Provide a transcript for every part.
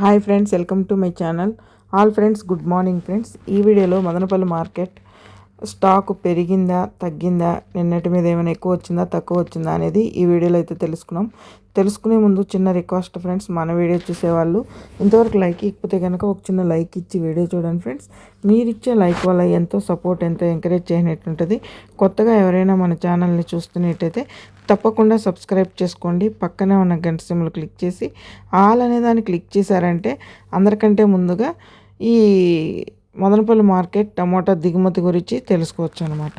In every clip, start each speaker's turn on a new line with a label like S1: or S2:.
S1: Hi friends welcome to my channel. All friends good morning friends. ఈ వీడియోలో Madanapalle market stock పెరిగిందా తగ్గిందా నిన్నటి మీద ఏమైనా ఎక్కువ వచ్చిందా తక్కువ వచ్చిందా అనేది ఈ వీడియోలో అయితే తెలుసుకున్నాం. తెలుసుకునే ముందు చిన్న రిక్వెస్ట్ ఫ్రెండ్స్ మన వీడియో చూసేవాళ్ళు ఇంతవరకు లైక్ ఇకపోతే కనుక ఒక చిన్న లైక్ ఇచ్చి వీడియో చూడండి ఫ్రెండ్స్. మీరు ఇచ్చే లైక్ వల్ల ఎంతో సపోర్ట్ ఎంతో ఎంకరేజ్ చేయనట్టుంటుంది. కొత్తగా ఎవరైనా మన ఛానల్ని చూస్తున్నట్టయితే తప్పకుండా సబ్స్క్రైబ్ చేసుకోండి. పక్కనే ఉన్న గంట సిమ్లు క్లిక్ చేసి ఆల్ అనే దాన్ని క్లిక్ చేశారంటే అందరికంటే ముందుగా ఈ మదనపల్లి మార్కెట్ టమోటా దిగుమతి గురించి తెలుసుకోవచ్చు అనమాట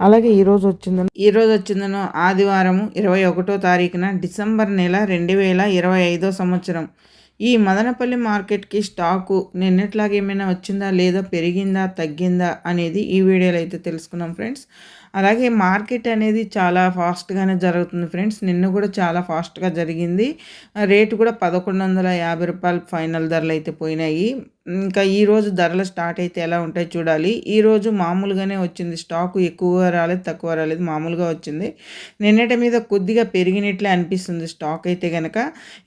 S1: అలాగే ఈరోజు వచ్చిందను ఈరోజు వచ్చిందను ఆదివారం ఇరవై ఒకటో తారీఖున డిసెంబర్ నెల రెండు వేల ఇరవై ఐదో సంవత్సరం. ఈ మదనపల్లి మార్కెట్కి స్టాకు నిన్నట్లాగా ఏమైనా వచ్చిందా లేదా పెరిగిందా తగ్గిందా అనేది ఈ వీడియోలో అయితే తెలుసుకున్నాం ఫ్రెండ్స్. అలాగే మార్కెట్ అనేది చాలా ఫాస్ట్గానే జరుగుతుంది ఫ్రెండ్స్. నిన్న కూడా చాలా ఫాస్ట్గా జరిగింది. రేటు కూడా పదకొండు వందల యాభై రూపాయలు ఫైనల్ ధరలు అయితే పోయినాయి. ఇంకా ఈరోజు ధరలు స్టార్ట్ అయితే ఎలా ఉంటాయి చూడాలి. ఈరోజు మామూలుగానే వచ్చింది. స్టాకు ఎక్కువగా రాలేదు తక్కువ రాలేదు మామూలుగా వచ్చింది. నిన్నటి మీద కొద్దిగా పెరిగినట్లే అనిపిస్తుంది స్టాక్ అయితే కనుక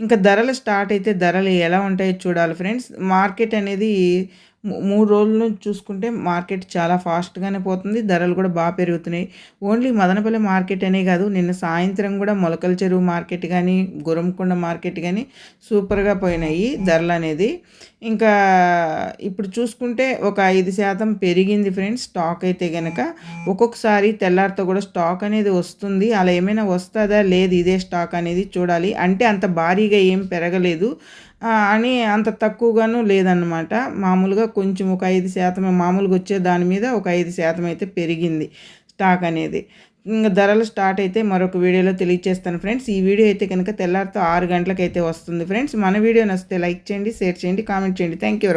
S1: ఇంకా ధరలు స్టార్ట్ అయితే ధరలు ఎలా ఉంటాయో చూడాలి ఫ్రెండ్స్. మార్కెట్ అనేది మూడు రోజుల నుంచి చూసుకుంటే మార్కెట్ చాలా ఫాస్ట్గానే పోతుంది. ధరలు కూడా బాగా పెరుగుతున్నాయి. ఓన్లీ మదనపల్లి మార్కెట్ అనే కాదు నిన్న సాయంత్రం కూడా మొలకల చెరువు మార్కెట్ కానీ గురంకొండ మార్కెట్ కానీ సూపర్గా పోయినాయి ధరలు అనేది. ఇంకా ఇప్పుడు చూసుకుంటే ఒక ఐదు శాతం పెరిగింది ఫ్రెండ్స్ స్టాక్ అయితే కనుక ఒక్కొక్కసారి తెల్లారితో కూడా స్టాక్ అనేది వస్తుంది. అలా ఏమైనా వస్తుందా? లేదు ఇదే స్టాక్ అనేది చూడాలి. అంటే అంత భారీగా ఏం పెరగలేదు. అని అంత తక్కువగాను లేదన్నమాట. మామూలుగా కొంచెం ఒక ఐదు శాతం మామూలుగా వచ్చే దాని మీద ఒక ఐదు శాతం అయితే పెరిగింది స్టాక్ అనేది. ఇంకా ధరలు స్టార్ట్ అయితే మరొక వీడియోలో తెలియజేస్తాను ఫ్రెండ్స్. ఈ వీడియో అయితే కనుక తెల్లారితో ఆరు గంటలకైతే వస్తుంది ఫ్రెండ్స్. మన వీడియో నచ్చితే లైక్ చేయండి షేర్ చేయండి కామెంట్ చేయండి. Thank you.